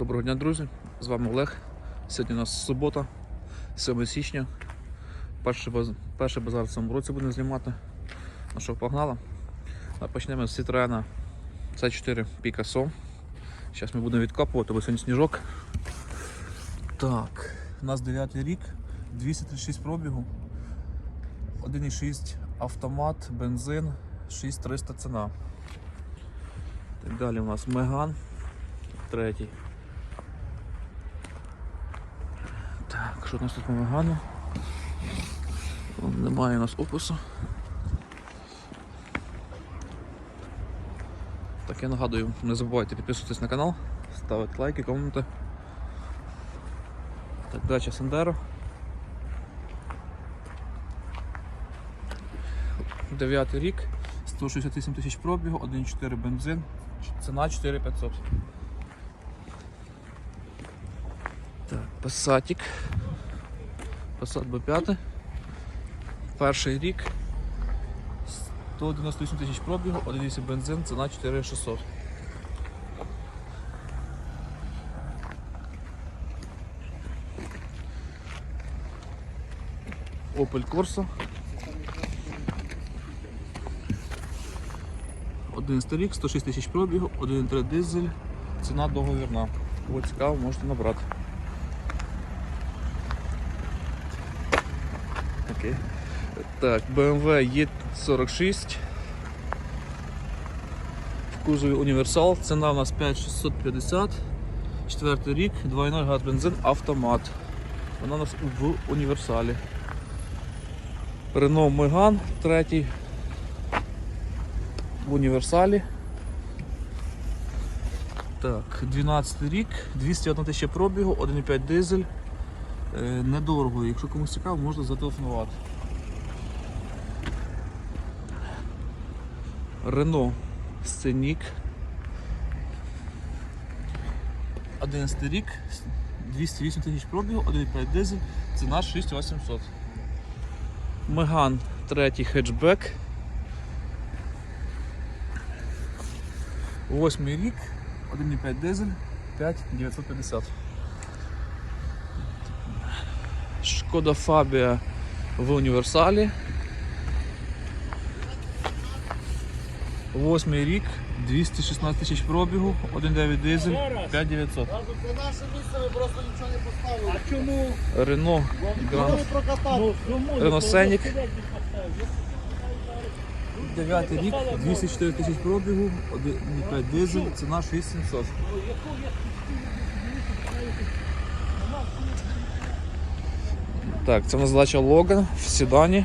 Доброго дня, друзі! З вами Олег. Сьогодні у нас субота, 7 січня. Перший, баз... Перший базар в цьому році будемо знімати. Ну що, погнали? Почнемо з Citroen C4 Picasso. Зараз ми будемо відкопувати, бо сьогодні сніжок. Так, у нас 9 рік, 236 пробігу, 1,6 автомат, бензин, 6300 ціна. Так далі у нас Меган, третій. Так, що у нас тут по Мегану? Немає у нас опису. Так, я нагадую, не забувайте підписуватись на канал, ставити лайки, коменти. Так, дача Сандеро. Дев'ятий рік, 168 тисяч пробігу, 1,4 бензин, ціна 4500. Passatик. Passat B5. Перший рік. 198 тисяч пробігу, 1,8 бензин, ціна 4600. Opel Corsa. 11 рік, 106 тисяч пробігу, 1,3 дизель, ціна договірна. Кого цікаво, можете набрати. Окей. Так, BMW E46. В кузові універсал. Ціна у нас 5650. Четвертий рік, 2.0 газ бензин, автомат. Вона у нас в універсалі. Renault Megane, третій. В універсалі. Так, 12 рік, 201 тисяча пробігу, 1,5 дизель. Е, недорого. Якщо комусь цікаво, можна зателефонувати. Рено Сценік. 11 рік, 208 тисяч пробігу, 1,5 дизель, ціна 6800. Меган третій хетчбек. Восьмий рік, 1,5 дизель, 5950. Шкода Фабія в універсалі. Восьмий рік, 216 тисяч пробігу, 1,9 дизель, 5900. Кажуть, це наше місце, ви просто нічого не поставили. А чому? Рено Гранд? Рено. Сидять 9 рік, 204 тисяч пробігу, 1,5 дизель, ціна 6700. Так, це у нас Логан в седані.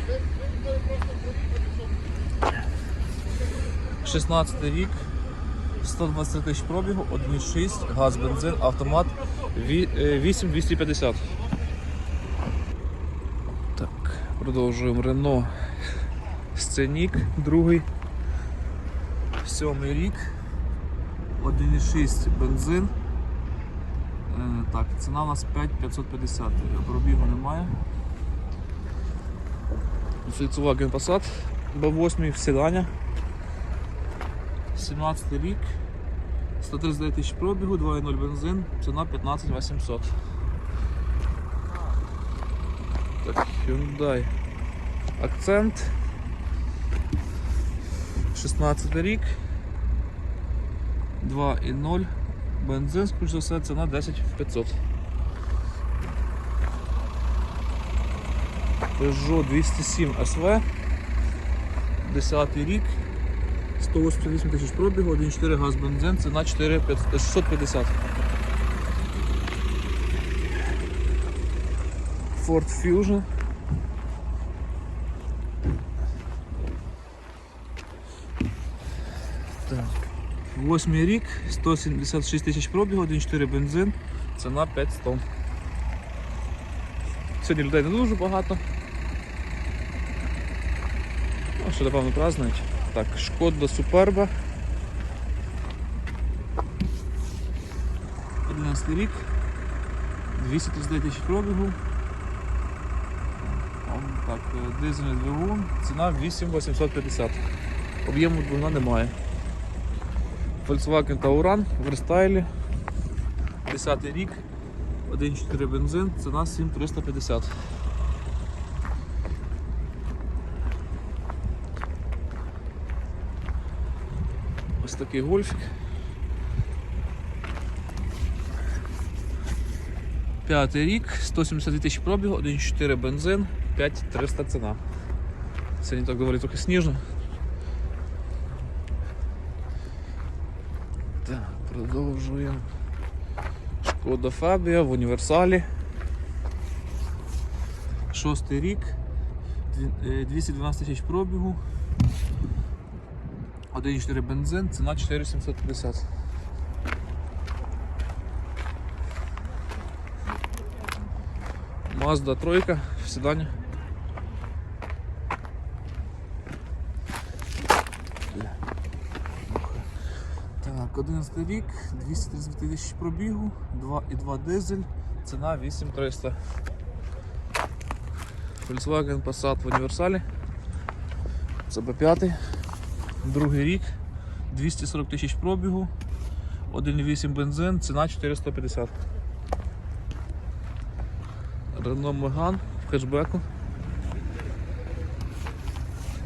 16 рік, 120 тисяч пробігу, 1,6, газ, бензин, автомат, е, 8250. Так, продовжуємо Рено Сценік, другий, сьомий рік, 1,6 бензин. Так, ціна у нас 5550, пробігу немає. Volkswagen Passat B8 в седані. 17 рік, 139 тисяч пробігу, 2,0 бензин, ціна 15 800. Так, Hyundai Акцент. 16 рік. 2,0. Бензин, скоріш за все, ціна 10 500. Peugeot 207 SV. 10 рік. 188 тисяч пробігу, 1,4 газ бензин, ціна 4 650. Ford Fusion. Восьмий рік, 176 тисяч пробігу, 1,4 бензин, ціна 500. Сьогодні людей не дуже багато. Ну, що напевно празднують. Так, шкода Суперба. 11 рік, 239 тисяч пробігу. Так, дизельний двигун, ціна 8850. Об'єму двигуна немає. Volkswagen Tauran в рестайлі. 10 рік, 1,4 бензин, ціна 7350. Ось такий гольфік. П'ятий рік, 172 тисячі пробігу, 1,4 бензин, 5300 ціна. Сьогодні так доволі трохи сніжно. Так, продовжуємо. Шкода Фабія в універсалі. Шостий рік, е, 212 тисяч пробігу. 1,4 бензин, ціна 4750. Mazda тройка в седані. Так, 11 рік, 230 тисяч пробігу, 2,2 дизель, ціна 8300. Volkswagen Passat в універсалі. Це Б5. Другий рік, 240 тисяч пробігу, 1,8 бензин, ціна 450. Renault Megane в хетчбеку.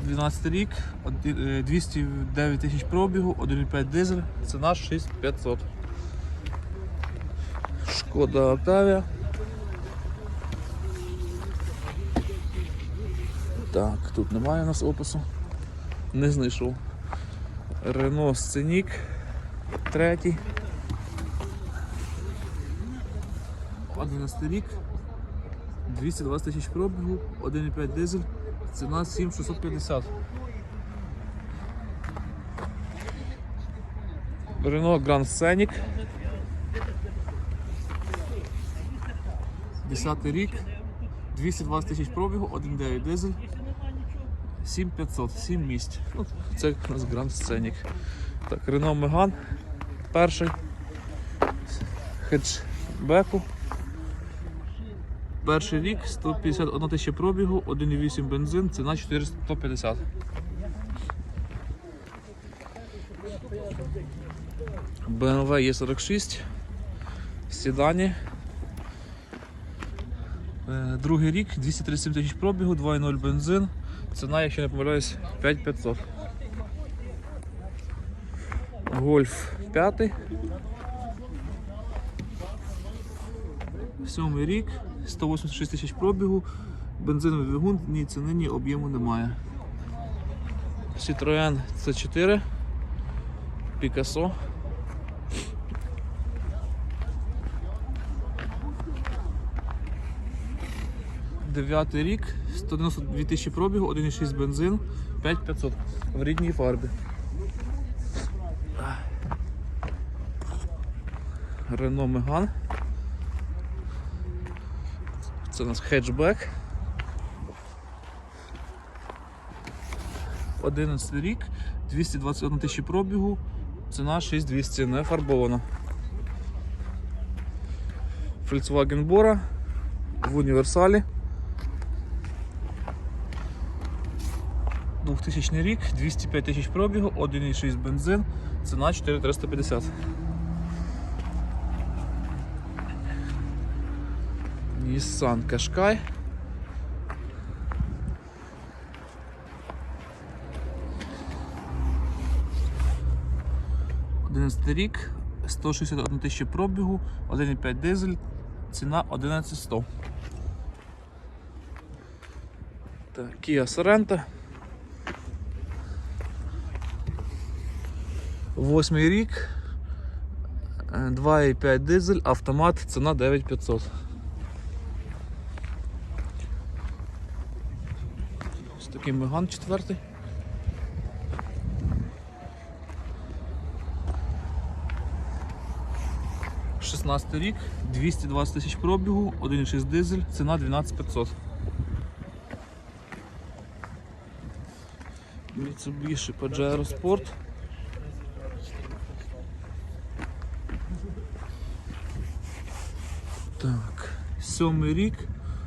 12 рік, е, 209 тисяч пробігу, 1,5 дизель, ціна 6500. Шкода Октавія. Так, тут немає у нас опису. Не знайшов. Рено Сценік. Третій. 11 рік. 220 тисяч пробігу, 1,5 дизель, ціна 7650. Renault Grand Scenic. 10 рік, 220 тисяч пробігу, 1,9 дизель, 7500, 7 місць. Ну, це у нас Grand Scenic. Так, Renault Megane перший. Хеджбеку. Перший рік 151 тисяча пробігу, 1,8 бензин, ціна 450. BMW E46 в седані. Е, Другий рік, 237 тисяч пробігу, 2,0 бензин. Ціна, якщо не помиляюсь, 5500. Гольф 5. Сьомий рік, 186 тисяч пробігу, бензиновий двигун, ні ціни, ні об'єму немає. Citroen C4, Picasso. Дев'ятий рік, 192 тисячі пробігу, 1,6 бензин, 5500 в рідній фарбі. Renault Megane. Це у нас хеджбек. 11 рік, 221 тисячі пробігу, ціна 6200, не фарбована. Volkswagen Bora в універсалі. 2000 рік, 205 тисяч пробігу, 1,6 бензин, ціна 4350. Nissan Qashqai. Рік, 161 тисяча пробігу, 1,5 дизель, ціна 11100. Так, Kia Sorento. Восьмий рік, е, 2,5 дизель, автомат, ціна 9500. Ось такий Меган четвертий. Шістнадцятий рік, 220 тисяч пробігу, 1,6 дизель, ціна 12500. Mitsubishi Pajero Sport. Так, сьомий рік,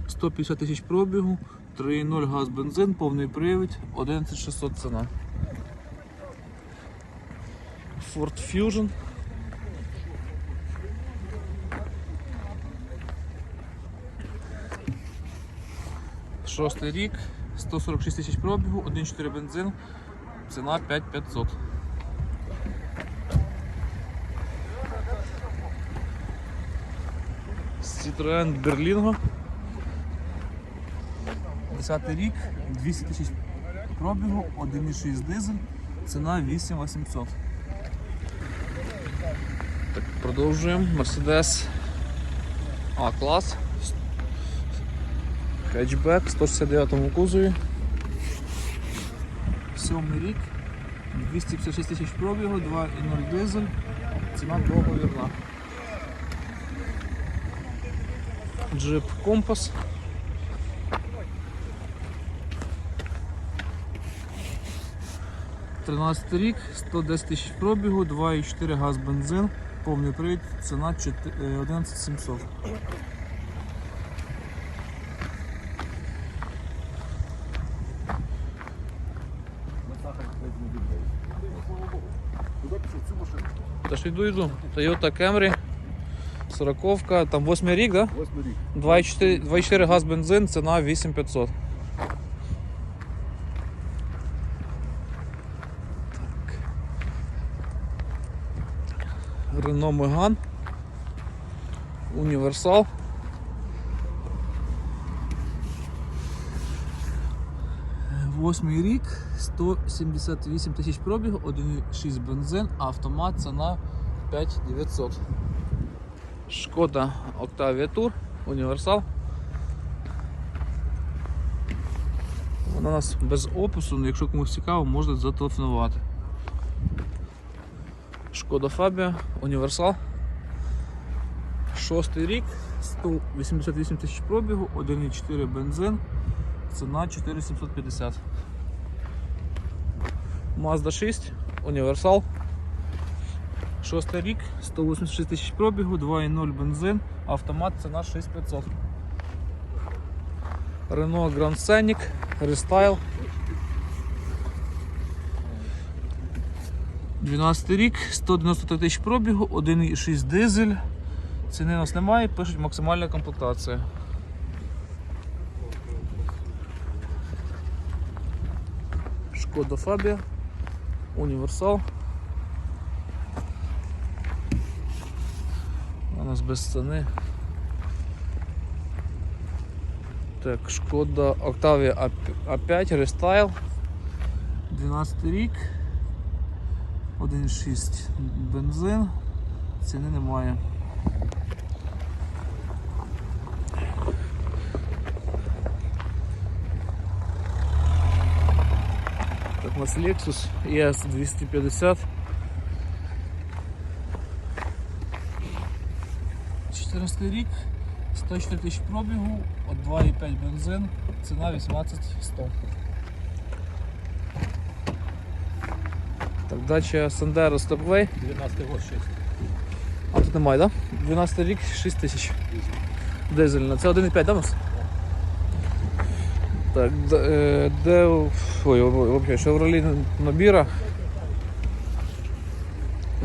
150 тисяч пробігу, 3,0 газ бензин, повний привід, 11600 ціна. Ford Fusion. Шостий рік, 146 тисяч пробігу, 1,4 бензин, ціна 5500. Citroen Berlingo 10 рік, 200 тисяч пробігу, 1,6 дизель, ціна 8800. Так, продовжуємо. Mercedes А клас. Хетчбек 169 кузові. Сьомий рік. 256 тисяч пробігу, 2,0 дизель. Ціна договірна. Джип Компас. Тринадцятий рік, 110 тисяч пробігу, 2,4 газ бензин, повний привід, ціна 11 700. Та ж йду йду. Toyota Camry, 40, там 8 рік, да? Восьмий рік. 2,4 2,4 газ бензин, ціна 8500. Так. Megane. Універсал. Восьмий рік, 178 тисяч пробігу, 1,6 бензин, автомат ціна 5900. Шкода Octavia Tour, універсал. Вона у нас без опису, але якщо комусь цікаво, можете зателефонувати. Шкода Фабія, універсал. Шостий рік, 188 тисяч пробігу, 1,4 бензин, ціна 4750. Mazda 6, універсал. Шостий рік, 186 тисяч пробігу, 2,0 бензин, автомат ціна 6500. Renault Grand Scenic, Restyle. 12 рік, 193 тисяч пробігу, 1,6 дизель. Ціни у нас немає, пишуть максимальна комплектація. Шкода Фабія, універсал. У нас без ціни. Так, шкода Octavia A5 Restyle. 12 рік. 1,6 бензин. Ціни немає. Так, у нас Lexus ES 250. 14 рік, 104 тисяч пробігу, от 2,5 бензин, ціна 18 100. Дача Sandero Stepway. 12 год 6. А тут немає, так? Да? 12 рік 6 тисяч. Дизельна. Це 1,5, да, нас? Так, де, де ой, взагалі, Chevrolet Набіра.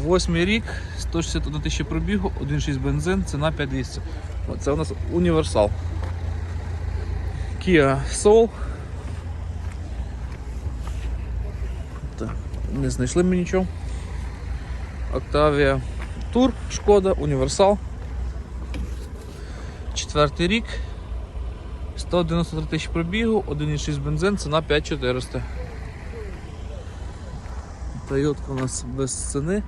Восьмий рік, 161 тисяча пробігу, 1,6 бензин, ціна 5200. Це у нас універсал. Kia Soul. Не знайшли ми нічого. Octavia Tour, Шкода, універсал. Четвертий рік. 193 тисячі пробігу, 1,6 бензин, ціна 5400. Тойотка у нас без ціни.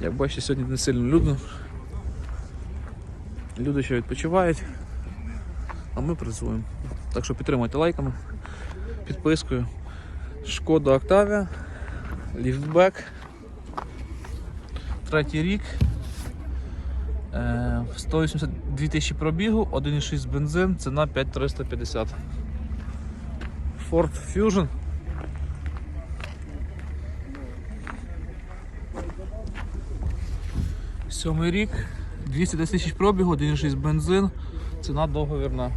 Як бачите, сьогодні не сильно людно. Люди ще відпочивають, а ми працюємо. Так що підтримуйте лайками, підпискою. Шкода Octavia, ліфтбек. Третій рік. Е, 182 тисячі пробігу, 1,6 бензин, ціна 5350. Ford Fusion. Сьомий рік, 210 тисяч пробігу, 1,6 бензин, ціна договірна.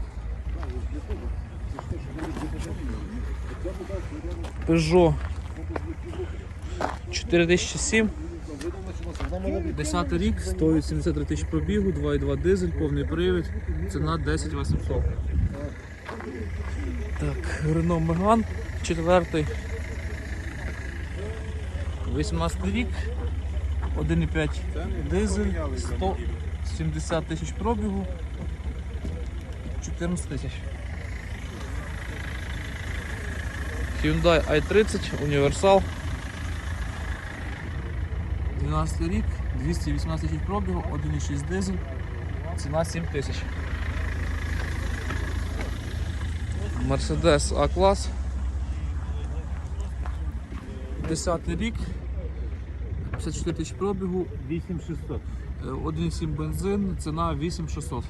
Peugeot 4007. 10 рік, 183 тисяч пробігу, 2,2 дизель, повний привід, ціна 10 800. Так, Renault Megane, четвертий. 18 рік, 1,5 дизель, 170 тисяч пробігу, 14 тисяч. Hyundai i30, універсал. 12 рік, 218 тисяч пробігу, 1,6 дизель, ціна 7 тисяч. Mercedes A-клас. 10 рік, 54 тисяч пробігу, 8600. е, 1,7 бензин, ціна 8600.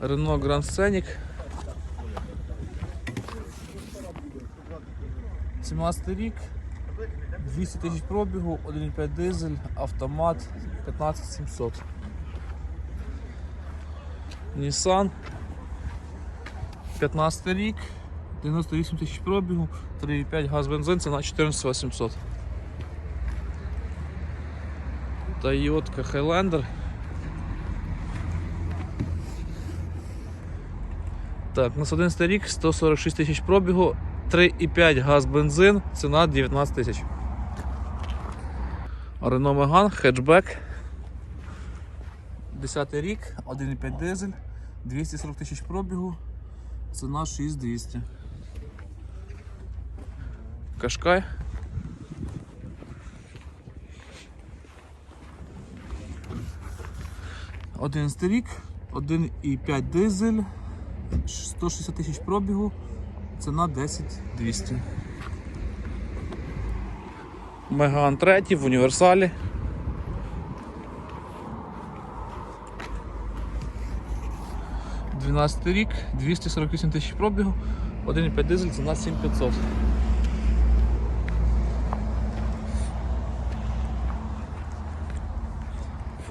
Renault Grand Scenic. 17 рік, 200 тисяч пробігу, 1,5 дизель, автомат 15700. Nissan. 15 рік, 98 тисяч пробігу, 3,5 газ бензин, ціна 14800. Toyota Highlander. Так, у нас 11 рік, 146 тисяч пробігу, 3,5 газ бензин, ціна 19 тисяч. Renault Megane, хетчбек. 10 рік, 1,5 дизель, 240 тисяч пробігу, ціна 6200. Кашкай. Одинадцятий рік, 1,5 дизель, 160 тисяч пробігу, ціна 10 200. Меган 3 в універсалі. Дванадцятий рік, 248 тисяч пробігу, 1,5 дизель, ціна 7500.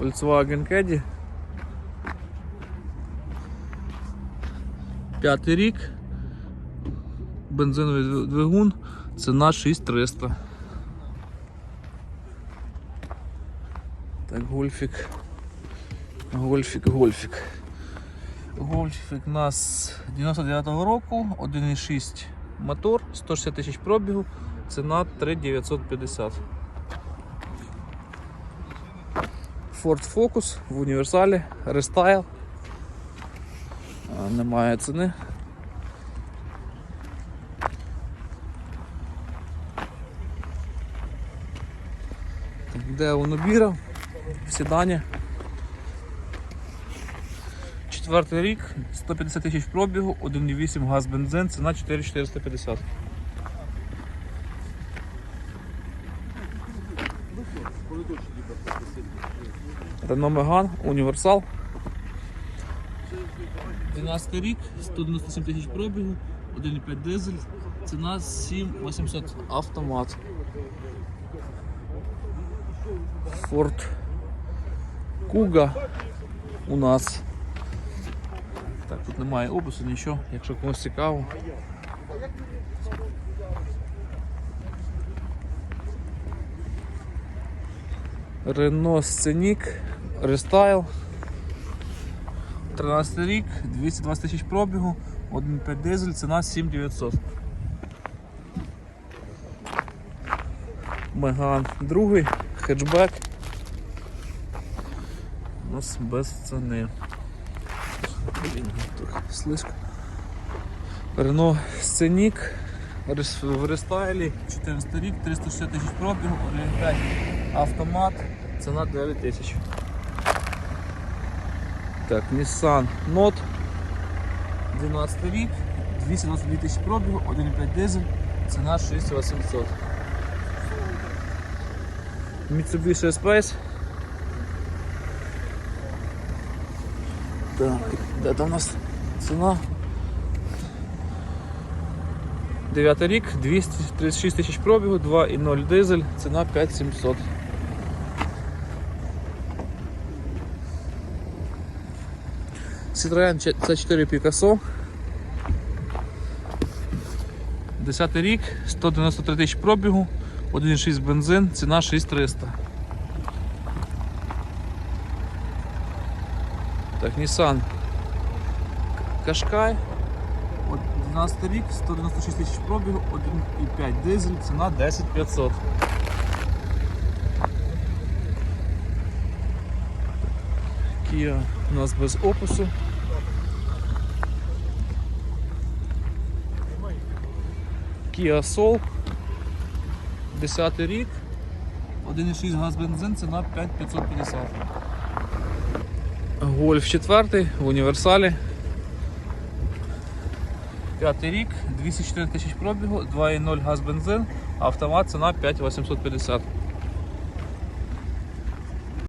Volkswagen Caddy. П'ятий рік. Бензиновий дви- двигун. Ціна 6300. Так, гольфік. Гольфік, гольфік. Гольфік у нас 99-го року, 1,6 мотор, 160 тисяч пробігу, ціна 3950. Ford Focus в універсалі, рестайл. Немає ціни. Так, Де Унобіра в седані. Четвертий рік, 150 тисяч пробігу, 1,8 газ бензин, ціна 4450. Renault Megane, універсал. 12 рік, 197 тисяч пробігу, 1,5 дизель, ціна 7800 автомат. Ford Kuga у нас. Так, тут немає опису, нічого, якщо комусь цікаво. Renault Scenic Restyle. 13 рік, 220 тисяч пробігу, 1,5 дизель, ціна 7900. Меган другий, хетчбек. Нас без ціни. Блін, тут слизько. Рено Сценік в рестайлі, 14 рік, 360 тисяч пробігу, 1,5 автомат, ціна 9 тисяч. Так, Nissan Note, 12 рік, 222 тисячі пробігу, 1,5 дизель, ціна 6800. Mitsubishi Space. Так, де у нас ціна? 9 рік, 236 тисяч пробігу, 2,0 дизель, ціна 5700. Citroen C4 Picasso. 10 рік, 193 тисячі пробігу, 1,6 бензин, ціна 6300. Так, Nissan Qashqai. От 12 рік, 196 тисяч пробігу, 1,5 дизель, ціна 10500. Kia у нас без опису. Kia Soul. 10 рік. 1,6 газ бензин, ціна 5550. Гольф 4 в універсалі. П'ятий рік, 204 тисяч пробігу, 2,0 газ бензин, автомат ціна 5850.